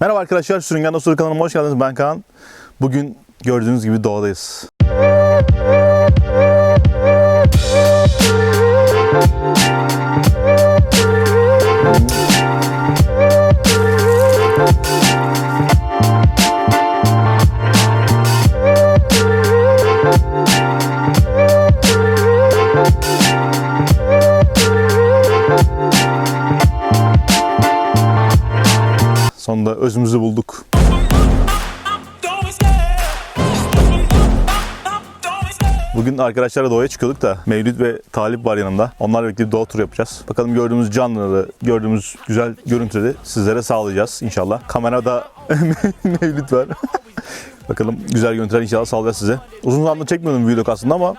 Merhaba arkadaşlar, Sürüngen Dostları kanalıma hoş geldiniz. Ben Kaan. Bugün gördüğünüz gibi doğadayız. Özümüzü bulduk. Bugün arkadaşlarla doğaya çıkıyorduk da Mevlüt ve Talip var yanımda. Onlarla birlikte bir doğa turu yapacağız. Bakalım gördüğümüz canlıları, gördüğümüz güzel görüntüleri sizlere sağlayacağız inşallah. Kamerada Mevlüt var. Bakalım güzel görüntüler inşallah sağlayacağız size. Uzun zamandır çekmiyordum vlog aslında ama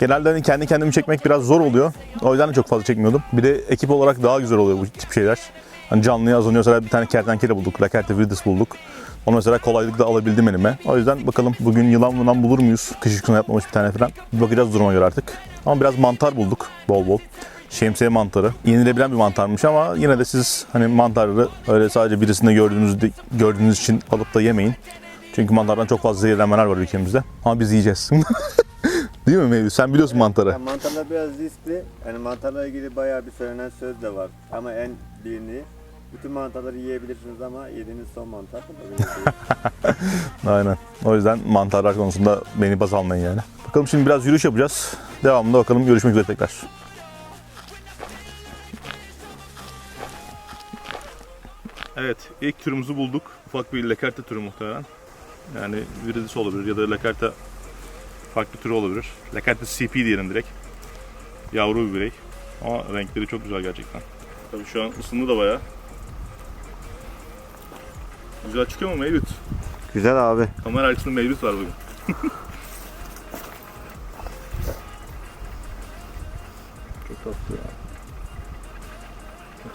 genelde hani kendi kendimi çekmek biraz zor oluyor. O yüzden de çok fazla çekmiyordum. Bir de ekip olarak daha güzel oluyor bu tip şeyler. Hani canlıya az önce mesela bir tane kertenkele bulduk. Lacerta viridis bulduk. Onu mesela kolaylıkla alabildim elime. O yüzden bakalım bugün yılan mılan bulur muyuz? Kış uykusuna yapmamış bir tane falan. Bir bakacağız duruma göre artık. Ama biraz mantar bulduk bol bol. Şemsiye mantarı. Yenilebilen bir mantarmış ama yine de siz hani mantarları öyle sadece birisinde gördüğünüz, gördüğünüz için alıp da yemeyin. çünkü mantardan çok fazla zehirlenmeler var ülkemizde. Ama biz yiyeceğiz. Değil mi Mevlüt? Sen biliyorsun mantarı. Yani mantarlar biraz riskli. Yani mantarla ilgili bayağı bir söylenen söz de var. Ama en bilini bütün mantarları yiyebilirsiniz ama yediğiniz son mantar. Aynen. O yüzden mantarlar konusunda beni baz almayın yani. Bakalım şimdi biraz yürüyüş yapacağız. Devamında bakalım görüşmek üzere tekrar. Evet, ilk türümüzü bulduk. Ufak bir lakerta türü muhtemelen. Yani viridis olabilir ya da lakerta farklı türü olabilir. Lakerta CP diyelim direkt. Yavru bir birey. Ama renkleri çok güzel gerçekten. Tabii şu an ısındı da bayağı. Güzel çıkıyor mu Mevlüt? Güzel abi. Kamera arkasında Mevlüt var bugün. Çok tatlı ya.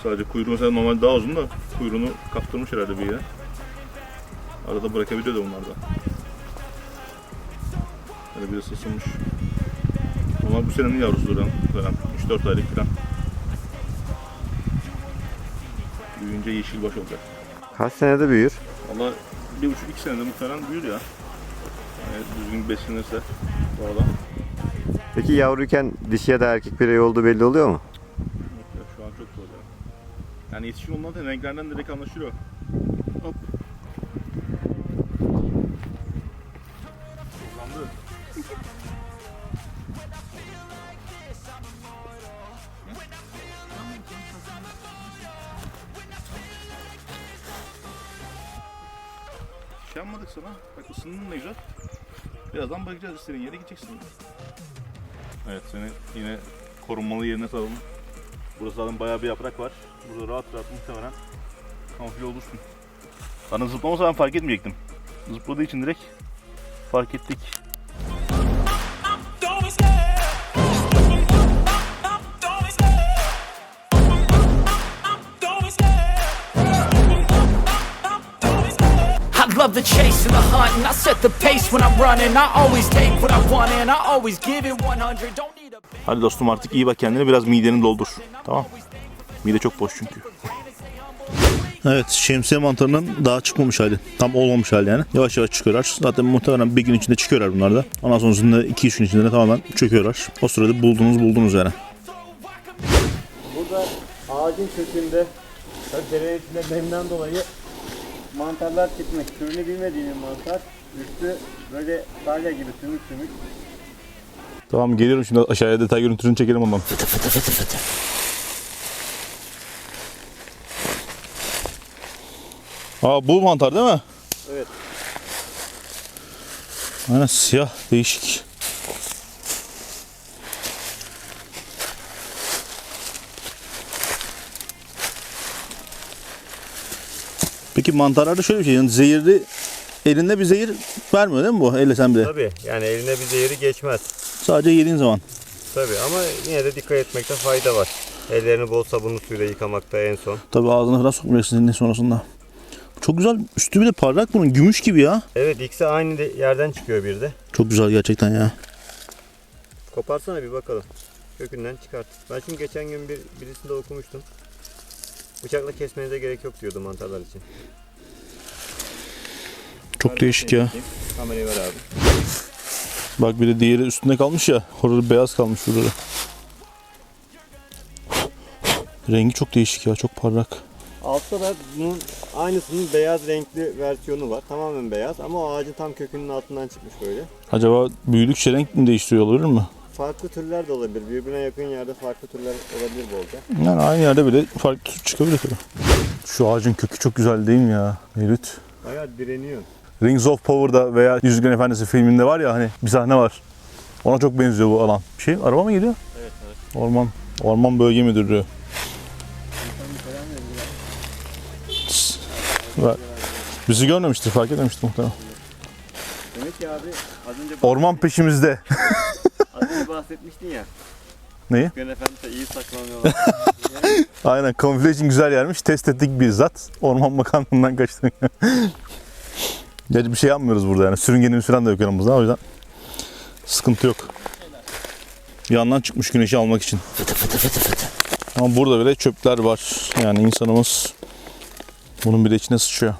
Sadece kuyruğu mesela normal daha uzun da kuyruğunu kaptırmış herhalde bir yere. Arada bırakabiliyor da onlar da. Böyle bir ısısınmış. Ama bu senenin yavrusudur lan. Falan. 3-4 aylık falan. Büyüyünce yeşil baş olacak. Kaç senede büyür? Valla bir buçuk iki senede muhtemelen büyür ya. Yani düzgün beslenirse doğada. Peki yavruyken dişi ya da erkek birey olduğu belli oluyor mu? Yok ya şu an çok zor ya. Yani yetişkin olmadan renklerden direkt anlaşılıyor. Hop. Toplandı. Şey yapmadık sana. Bak ısındın ne güzel. Birazdan bakacağız istediğin yere gideceksin. Evet seni yine korunmalı yerine saralım. Burası zaten bayağı bir yaprak var. Burada rahat rahat muhtemelen kamufle olursun. Bana zıplamasa ben fark etmeyecektim. Zıpladığı için direkt fark ettik. Love the chase and the hunt, and I set the pace when I'm running. I always take what I want, and I always give it 100. Don't need a Hadi dostum artık iyi bak kendine biraz mideni doldur. Tamam. Mide çok boş çünkü. Evet şemsiye mantarının daha çıkmamış hali. Tam olmamış hali yani. Yavaş yavaş çıkıyorlar. Zaten muhtemelen bir gün içinde çıkıyorlar bunlar da. Ondan sonrasında 2-3 gün içinde de tamamen çöküyorlar. O sırada buldunuz buldunuz yani. Burada ağacın kökünde derenin içinde nemden dolayı mantarlar çıkmış. Türünü bilmediğim mantar. Üstü böyle salya gibi sümük sümük. Tamam geliyorum şimdi aşağıya detay görüntüsünü çekelim ondan. Aa bu mantar değil mi? Evet. Aynen siyah değişik. Peki mantarlarda şöyle bir şey yani zehirli elinde bir zehir vermiyor değil mi bu? Elle sen bile. Tabii yani eline bir zehri geçmez. Sadece yediğin zaman. Tabii ama yine de dikkat etmekte fayda var. Ellerini bol sabunlu suyla yıkamakta en son. Tabii ağzına falan sokmayacaksın sonrasında. Çok güzel. Üstü bir de parlak bunun. Gümüş gibi ya. Evet ikisi aynı de- yerden çıkıyor bir de. Çok güzel gerçekten ya. Koparsana bir bakalım. Kökünden çıkart. Ben çünkü geçen gün bir, birisinde okumuştum. Bıçakla kesmenize gerek yok diyordu mantarlar için. çok değişik ya. Kamerayı ver abi. Bak bir de diğeri üstünde kalmış ya. Orada beyaz kalmış burada. da. Rengi çok değişik ya. Çok parlak. Altta da bunun aynısının beyaz renkli versiyonu var. Tamamen beyaz ama o ağacın tam kökünün altından çıkmış böyle. Acaba büyüdükçe renk mi değiştiriyor olabilir mi? Farklı türler de olabilir. Birbirine yakın yerde farklı türler olabilir bolca. Yani aynı yerde bile farklı tür çıkabilir tabii. Şu ağacın kökü çok güzel değil mi ya Mevlüt? Bayağı direniyor. Rings of Power'da veya Yüzüklerin Efendisi filminde var ya hani bir sahne var. Ona çok benziyor bu alan. Bir şey araba mı geliyor? Evet evet. Orman. Orman Bölge Müdürlüğü. Ver. Bizi görmemiştir, fark etmemiştir muhtemelen. Demek ki abi az önce, Orman peşimizde. bahsetmiştin ya. Neyi? Gön Efendimiz'e iyi saklanıyorlar. Aynen, kamufle için güzel yermiş. Test ettik bizzat. Orman Bakanlığı'ndan kaçtık. Gerçi bir şey yapmıyoruz burada yani. Sürüngenimiz falan da yok yanımızda. O yüzden sıkıntı yok. Yandan çıkmış güneşi almak için. Ama burada bile çöpler var. Yani insanımız bunun bile içine sıçıyor.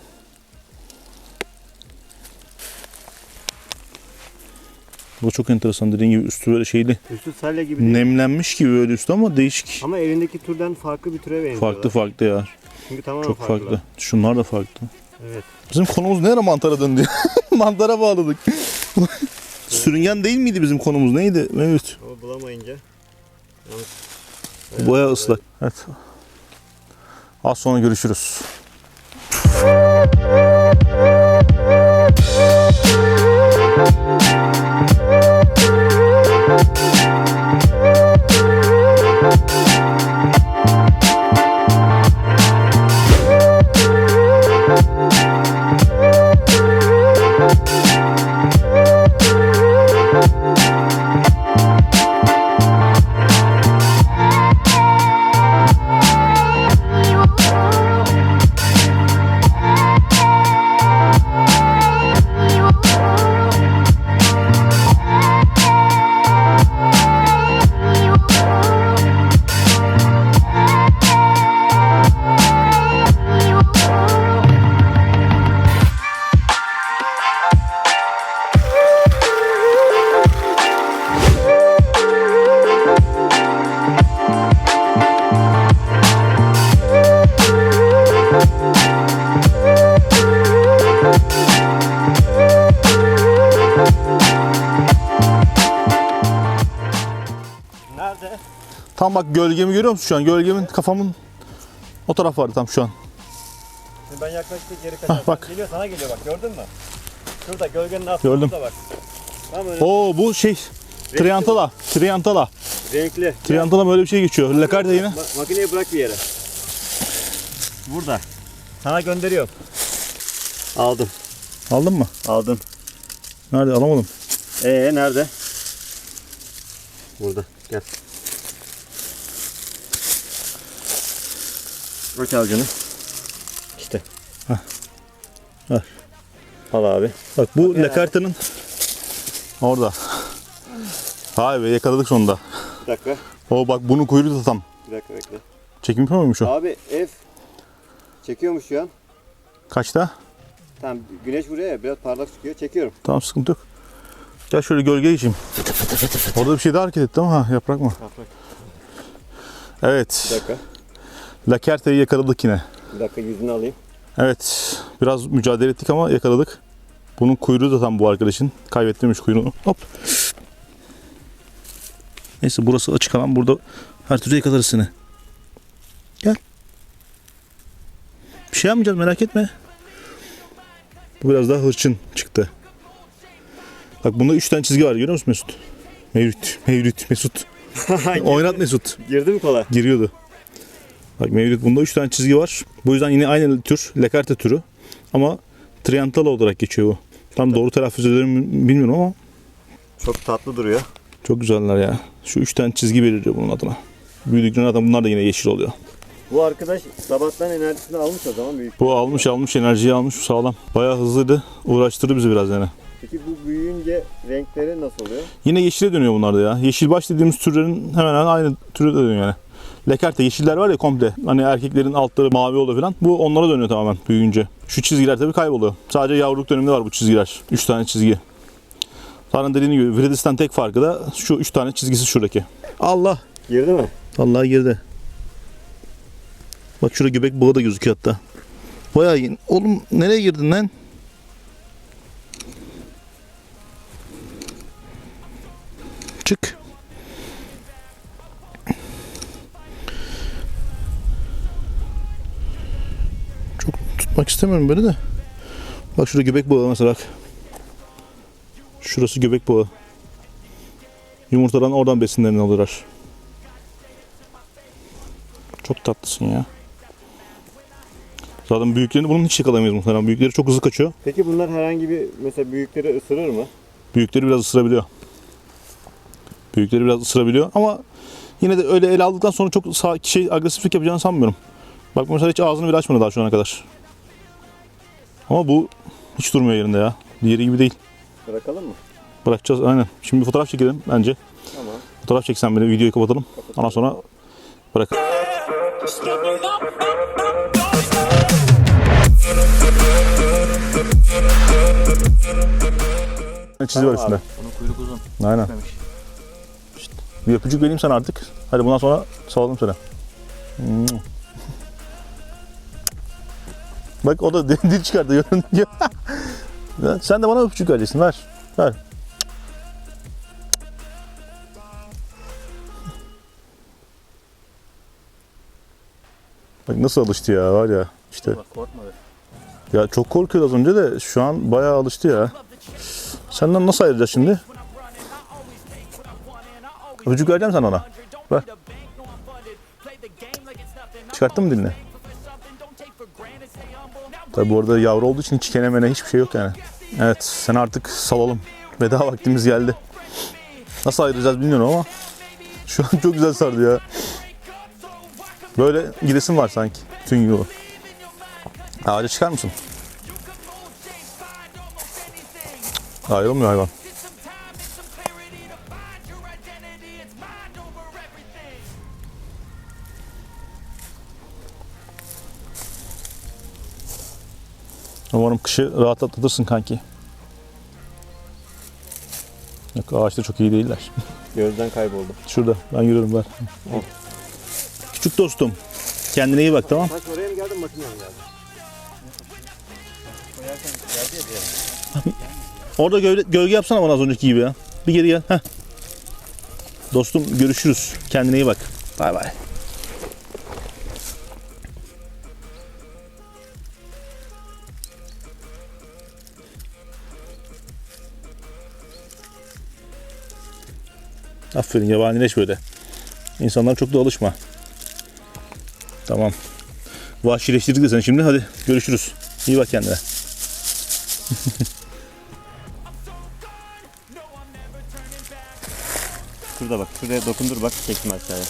Bu çok enteresan dediğin gibi üstü böyle şeyli Üstü salya gibi değil. nemlenmiş gibi böyle üstü ama değişik. Ama elindeki türden farklı bir türe benziyorlar. Farklı farklı ya. Çünkü tamamen Çok farklı. farklı. Şunlar da farklı. Evet. Bizim konumuz ne ara mantara döndü? Mantara bağladık. Sürüngen değil miydi bizim konumuz? Neydi? Mevlüt. Ama bulamayınca. Boya ıslak. Evet. Az sonra görüşürüz. Tam bak gölgemi görüyor musun şu an? Gölgemin kafamın o taraf vardı tam şu an. Şimdi ben yaklaştık geri kaçar. Hah, bak. Geliyor sana geliyor bak gördün mü? Şurada gölgenin altında Gördüm. bak. Tam öyle Oo bu şey Triantala. Triantala. renkli. Triantala böyle bir şey geçiyor. Lekarte yine. Ma- makineyi bırak bir yere. Burada. Sana gönderiyorum. Aldım. Aldın mı? Aldım. Nerede? Alamadım. Ee nerede? Burada. Gel. Aç avucunu. İşte. Hah. Ver. Al abi. Bak bu Lekarte'nin orada. Vay be yakaladık sonunda. Bir dakika. O bak bunun kuyruğu da tam. Bir dakika bekle. Çekim yapıyor muymuş o? Abi ev çekiyormuş şu an. Kaçta? Tamam güneş vuruyor ya biraz parlak çıkıyor. Çekiyorum. Tamam sıkıntı yok. Gel şöyle gölge geçeyim. Orada bir şey daha hareket etti ama ha, yaprak mı? Yaprak. Evet. Bir dakika. Lakerte'yi yakaladık yine. Bir dakika yüzünü alayım. Evet. Biraz mücadele ettik ama yakaladık. Bunun kuyruğu da tam bu arkadaşın. Kaybettirmiş kuyruğunu. Hop. Neyse burası açık alan. Burada her türlü yakalarız seni. Gel. Bir şey yapmayacağız merak etme. Bu biraz daha hırçın çıktı. Bak bunda 3 tane çizgi var görüyor musun Mesut? Mevlüt, Mevlüt, Mesut. Oynat Mesut. Girdi mi kola? Giriyordu. Bak Mevlüt bunda 3 tane çizgi var. Bu yüzden yine aynı tür. Lekarte türü. Ama Triantala olarak geçiyor bu. Tam doğru telaffuz ederim bilmiyorum ama Çok tatlı duruyor. çok güzeller ya. Şu 3 tane çizgi belirliyor bunun adına. Büyüdüklerinde zaten bunlar da yine yeşil oluyor. Bu arkadaş sabahtan enerjisini almış o zaman büyük. Bu almış almış enerjiyi almış sağlam. Bayağı hızlıydı. Uğraştırdı bizi biraz yani. Peki bu büyüyünce renkleri nasıl oluyor? Yine yeşile dönüyor bunlar da ya. Yeşil baş dediğimiz türlerin hemen hemen aynı türe dönüyor yani. Lekerte yeşiller var ya komple. Hani erkeklerin altları mavi oluyor falan. Bu onlara dönüyor tamamen büyüyünce. Şu çizgiler tabii kayboluyor. Sadece yavruluk döneminde var bu çizgiler. 3 tane çizgi. Zaten dediğim gibi Vredis'ten tek farkı da şu 3 tane çizgisi şuradaki. Allah! Girdi mi? Vallahi girdi. Bak şurada göbek bağı da gözüküyor hatta. Bayağı iyi. Oğlum nereye girdin lan? Çık. Tutmak istemiyorum böyle de. Bak şurada göbek bağı mesela bak. Şurası göbek bağı. Yumurtadan oradan besinlerini alırlar. Çok tatlısın ya. Zaten büyüklerini bunun hiç yakalayamayız muhtemelen. Büyükleri çok hızlı kaçıyor. Peki bunlar herhangi bir mesela büyükleri ısırır mı? Büyükleri biraz ısırabiliyor. Büyükleri biraz ısırabiliyor ama yine de öyle ele aldıktan sonra çok şey agresiflik yapacağını sanmıyorum. Bak mesela hiç ağzını bile açmadı daha şu ana kadar. Ama bu hiç durmuyor yerinde ya. Diğeri gibi değil. Bırakalım mı? Bırakacağız aynen. Şimdi bir fotoğraf çekelim bence. Tamam. Fotoğraf çeksen beni videoyu kapatalım. Ondan sonra bırakalım. Çizi var üstünde. Bunun kuyruk uzun. Aynen. Gitmemiş. Bir öpücük vereyim sana artık. Hadi bundan sonra salalım seni. Bak o da dil çıkardı. Ya, Sen de bana öpücük vereceksin. Ver. Ver. Bak nasıl alıştı ya var ya. İşte Bak ya çok korkuyordu az önce de şu an bayağı alıştı ya. Senden nasıl ayıracağız şimdi? Öpücük vereceğim sen ona. Ver. Çıkarttın mı dilini? Tabi bu arada yavru olduğu için hiç hiçbir şey yok yani. Evet sen artık salalım. Veda vaktimiz geldi. Nasıl ayıracağız bilmiyorum ama şu an çok güzel sardı ya. Böyle gidesin var sanki bütün yolu. Ağaca çıkar mısın? Ayrılmıyor hayvan. Umarım kışı rahat atlatırsın kanki. Yok ağaçta çok iyi değiller. Gözden kayboldu. Şurada ben yürüyorum ver. Küçük dostum. Kendine iyi bak tamam. Kaç oraya mı geldin makineye mi geldin? Orada gölge, gölge yapsana bana az önceki gibi ya. Bir geri gel. Heh. Dostum görüşürüz. Kendine iyi bak. Bay bay. Aferin yabanileş böyle. İnsanlar çok da alışma. Tamam. Vahşileştirdik de seni şimdi. Hadi görüşürüz. İyi bak kendine. Şurada bak. Şuraya dokundur bak çektim aşağıya.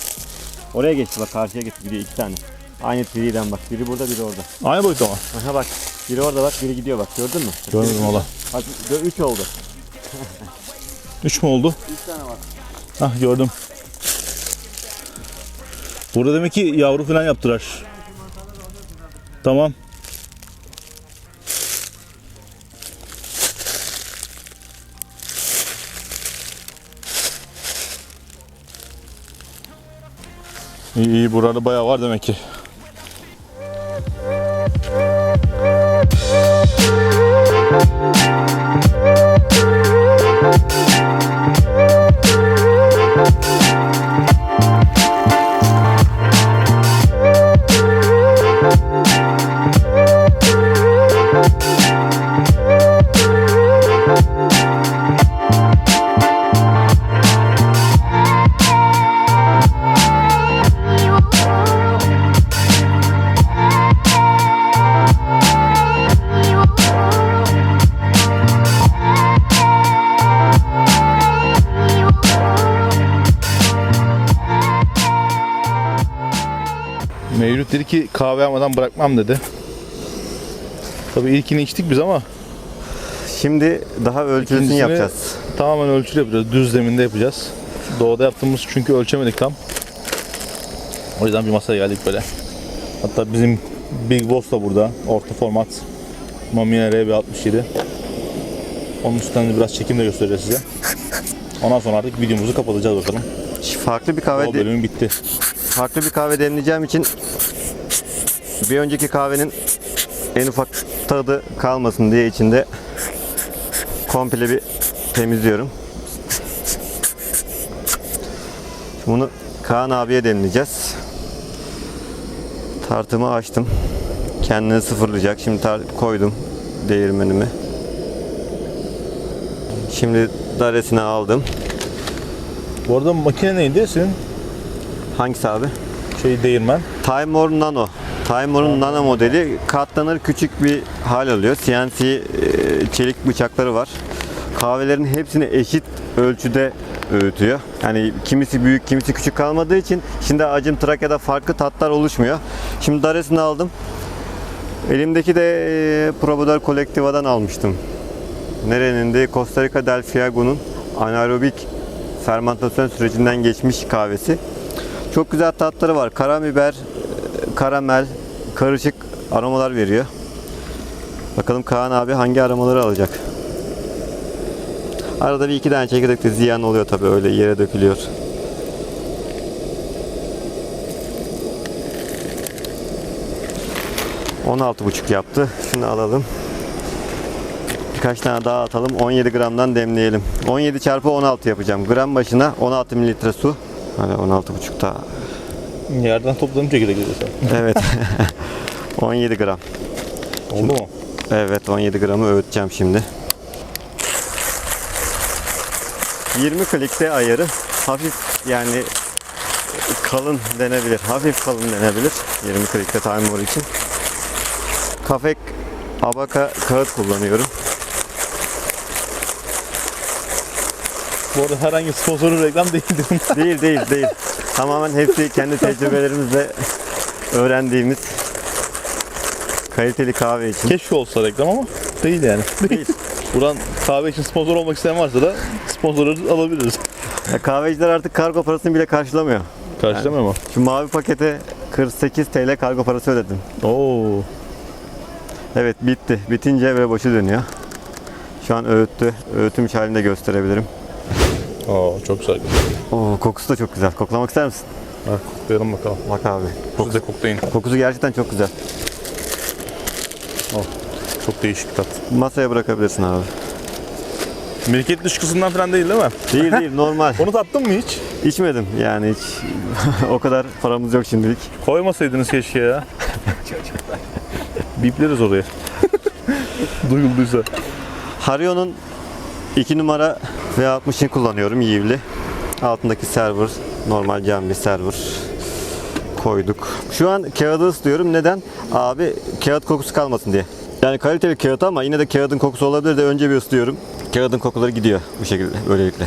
Oraya geçti bak karşıya geçti gidiyor iki tane. Aynı triden bak. Biri burada biri orada. Aynı boyutta mı? Aha bak. Biri orada bak biri gidiyor bak gördün mü? Görmedim valla. Bak üç oldu. Üç mü oldu? Üç tane var. Ah gördüm. Burada demek ki yavru falan yaptılar. Tamam. İyi iyi burada bayağı var demek ki. Kahve almadan bırakmam dedi. Tabii ilkini içtik biz ama Şimdi daha ölçülüsünü İkincisini yapacağız. Tamamen ölçülü yapacağız. Düz zeminde yapacağız. Doğada yaptığımız çünkü ölçemedik tam. O yüzden bir masaya geldik böyle. Hatta bizim Big Boss da burada. Orta format. Mamiya RB67. Onun üstünden de biraz çekim de göstereceğiz size. Ondan sonra artık videomuzu kapatacağız bakalım. Farklı bir kahve O de- bölümün bitti. farklı bir kahve demleyeceğim için bir önceki kahvenin en ufak tadı kalmasın diye içinde komple bir temizliyorum. Bunu Kaan abiye demleyeceğiz. Tartımı açtım. Kendini sıfırlayacak. Şimdi koydum değirmenimi. Şimdi daresini aldım. Bu arada makine neydi senin? Hangisi abi? Şey değirmen. Timor Nano. Timor'un Nano modeli katlanır küçük bir hal alıyor. CNC e, çelik bıçakları var. Kahvelerin hepsini eşit ölçüde öğütüyor. Yani kimisi büyük, kimisi küçük kalmadığı için şimdi acım Trakya'da farklı tatlar oluşmuyor. Şimdi daresini aldım. Elimdeki de e, Probador Collectiva'dan almıştım. Nerenin de Costa Rica del Fiago'nun anaerobik fermentasyon sürecinden geçmiş kahvesi. Çok güzel tatları var. Karabiber, karamel, karışık aromalar veriyor. Bakalım Kaan abi hangi aromaları alacak. Arada bir iki tane çekirdek de ziyan oluyor tabii öyle yere dökülüyor. buçuk yaptı. Şunu alalım. Birkaç tane daha atalım. 17 gramdan demleyelim. 17 çarpı 16 yapacağım. Gram başına 16 mililitre su. Hani 16,5 daha. Yerden topladığım çekirdek sen. Evet. 17 gram. Oldu mu? Evet 17 gramı öğüteceğim şimdi. 20 klikte ayarı hafif yani kalın denebilir. Hafif kalın denebilir. 20 klikte timer için. Kafek abaka kağıt kullanıyorum. Bu arada herhangi sponsorun reklam değildir. Değil değil değil. Tamamen hepsi kendi tecrübelerimizle öğrendiğimiz kaliteli kahve için. Keşke olsa reklam ama değil yani. Değil. Buradan kahve için sponsor olmak isteyen varsa da sponsoru alabiliriz. Ya kahveciler artık kargo parasını bile karşılamıyor. Karşılamıyor mu? Şu mavi pakete 48 TL kargo parası ödedim. Oo. Evet bitti. Bitince ve başı dönüyor. Şu an öğüttü. Öğütülmüş halinde gösterebilirim. Oo çok güzel. Oo, kokusu da çok güzel. Koklamak ister misin? Ha, koklayalım bakalım. Bak abi. Siz de koklayın. Kokusu gerçekten çok güzel. Çok değişik tat. Masaya bırakabilirsin abi. Milket dışkısından falan değil değil mi? Değil değil normal. Onu tattın mı hiç? İçmedim yani hiç. o kadar paramız yok şimdilik. Koymasaydınız keşke ya. Bipleriz oraya. Duyulduysa. Hario'nun 2 numara V60'ını kullanıyorum yivli. Altındaki server normal cam bir server koyduk. Şu an kağıdı ıslıyorum. Neden? Abi kağıt kokusu kalmasın diye. Yani kaliteli kağıt ama yine de kağıdın kokusu olabilir de önce bir ıslıyorum. Kağıdın kokuları gidiyor bu şekilde böylelikle.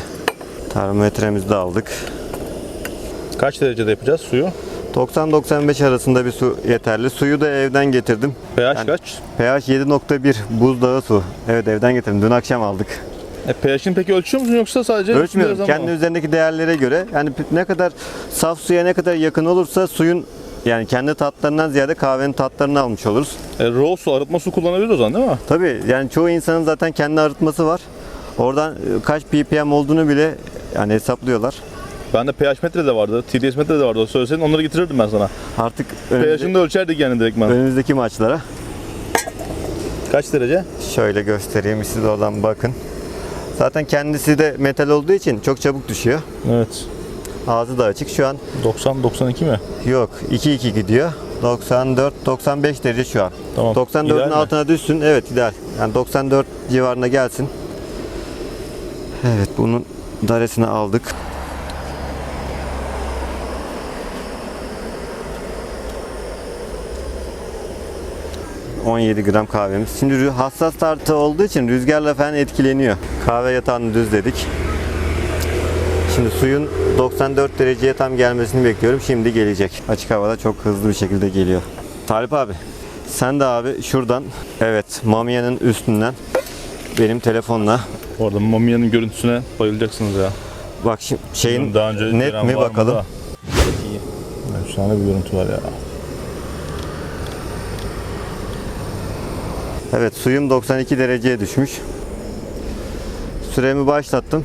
Termometremizi de aldık. Kaç derecede yapacağız suyu? 90-95 arasında bir su yeterli. Suyu da evden getirdim. pH Yani- kaç? pH 7.1 buzdağı su. Evet evden getirdim. Dün akşam aldık. E, pH'ini peki ölçüyor musun yoksa sadece Ölçmüyorum. Kendi üzerindeki değerlere göre yani ne kadar saf suya ne kadar yakın olursa suyun yani kendi tatlarından ziyade kahvenin tatlarını almış oluruz. E, raw su, arıtma su kullanabiliriz o zaman değil mi? Tabii yani çoğu insanın zaten kendi arıtması var. Oradan e, kaç ppm olduğunu bile yani hesaplıyorlar. Bende pH metre de vardı, TDS metre de vardı. O Söyleseydin onları getirirdim ben sana. Artık pH'ini de ölçerdik yani direktmen. önümüzdeki maçlara Kaç derece? şöyle göstereyim siz oradan bakın. Zaten kendisi de metal olduğu için çok çabuk düşüyor. Evet. Ağzı da açık. Şu an 90-92 mi? Yok 2-2 gidiyor. 94-95 derece şu an. Tamam. 94'ün İdeal mi? altına düşsün. Evet ideal. Yani 94 civarına gelsin. Evet bunun daresini aldık. ...17 gram kahvemiz. Şimdi hassas tartı olduğu için rüzgarla falan etkileniyor. Kahve yatağını düzledik. Şimdi suyun 94 dereceye tam gelmesini bekliyorum. Şimdi gelecek. Açık havada çok hızlı bir şekilde geliyor. Talip abi sen de abi şuradan evet mamiyanın üstünden benim telefonla Bu arada Mamia'nın görüntüsüne bayılacaksınız ya. bak şimdi şeyin Daha önce net mi bakalım. da? İyi. Efsane bir görüntü var ya. Evet suyum 92 dereceye düşmüş. Süremi başlattım.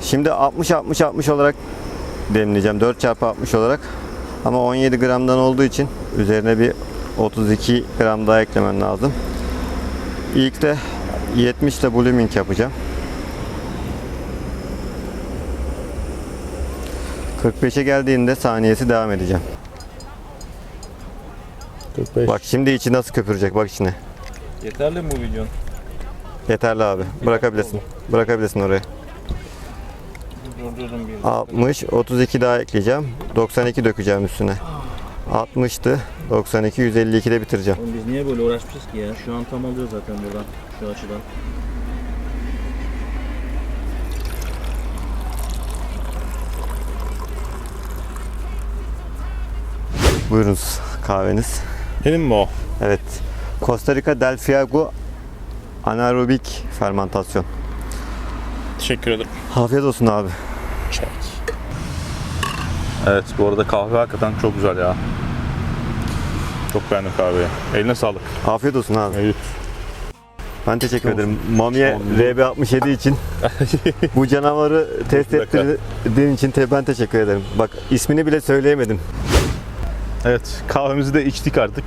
Şimdi 60 60 60 olarak demleyeceğim. 4 çarpı 60 olarak. Ama 17 gramdan olduğu için üzerine bir 32 gram daha eklemen lazım. İlk de 70 ile blooming yapacağım. 45'e geldiğinde saniyesi devam edeceğim. 45. Bak şimdi içi nasıl köpürecek bak içine. Yeterli mi bu videon? Yeterli abi. Bırakabilirsin. Bırakabilirsin oraya. Durdurdum bir. 60, 32 daha ekleyeceğim. 92 dökeceğim üstüne. 60'tı. 92, 152'de bitireceğim. Oğlum biz niye böyle uğraşmışız ki ya? Şu an tam alıyor zaten buradan. Şu açıdan. Buyurunuz kahveniz. Benim mi o? Evet. Costa Rica Del Fuego anaerobik fermentasyon. Teşekkür ederim. Afiyet olsun abi. Çek. Evet bu arada kahve hakikaten çok güzel ya. Çok beğendim kahveyi. Eline sağlık. Afiyet olsun abi. Mevlüt. Ben teşekkür ederim. Mami'ye RB67 için bu canavarı test ettirdiğin için te- ben teşekkür ederim. Bak ismini bile söyleyemedim. Evet kahvemizi de içtik artık.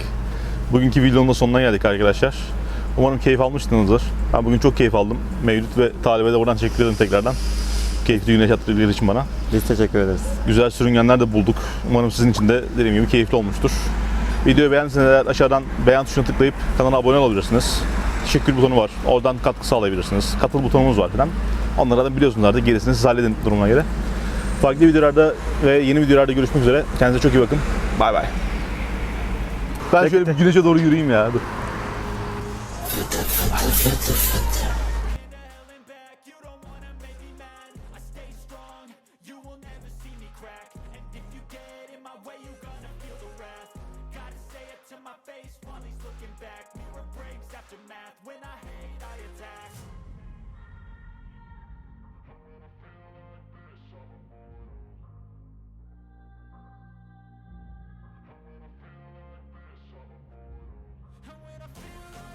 Bugünkü videonun da sonuna geldik arkadaşlar. Umarım keyif almışsınızdır. Ben bugün çok keyif aldım. Mevlüt ve Talib'e de buradan teşekkür ederim tekrardan. Keyifli güneş attırdıkları için bana. Biz teşekkür ederiz. Güzel sürüngenler de bulduk. Umarım sizin için de dediğim gibi keyifli olmuştur. Videoyu beğendiyseniz eğer aşağıdan beğen tuşuna tıklayıp kanala abone olabilirsiniz. Teşekkür butonu var. Oradan katkı sağlayabilirsiniz. Katıl butonumuz var falan. Onları da biliyorsunuz artık. Gerisini siz halledin durumuna göre. Farklı videolarda ve yeni videolarda görüşmek üzere. Kendinize çok iyi bakın. Bay bay. Ben şöyle bir güneşe doğru yürüyeyim ya. Dur.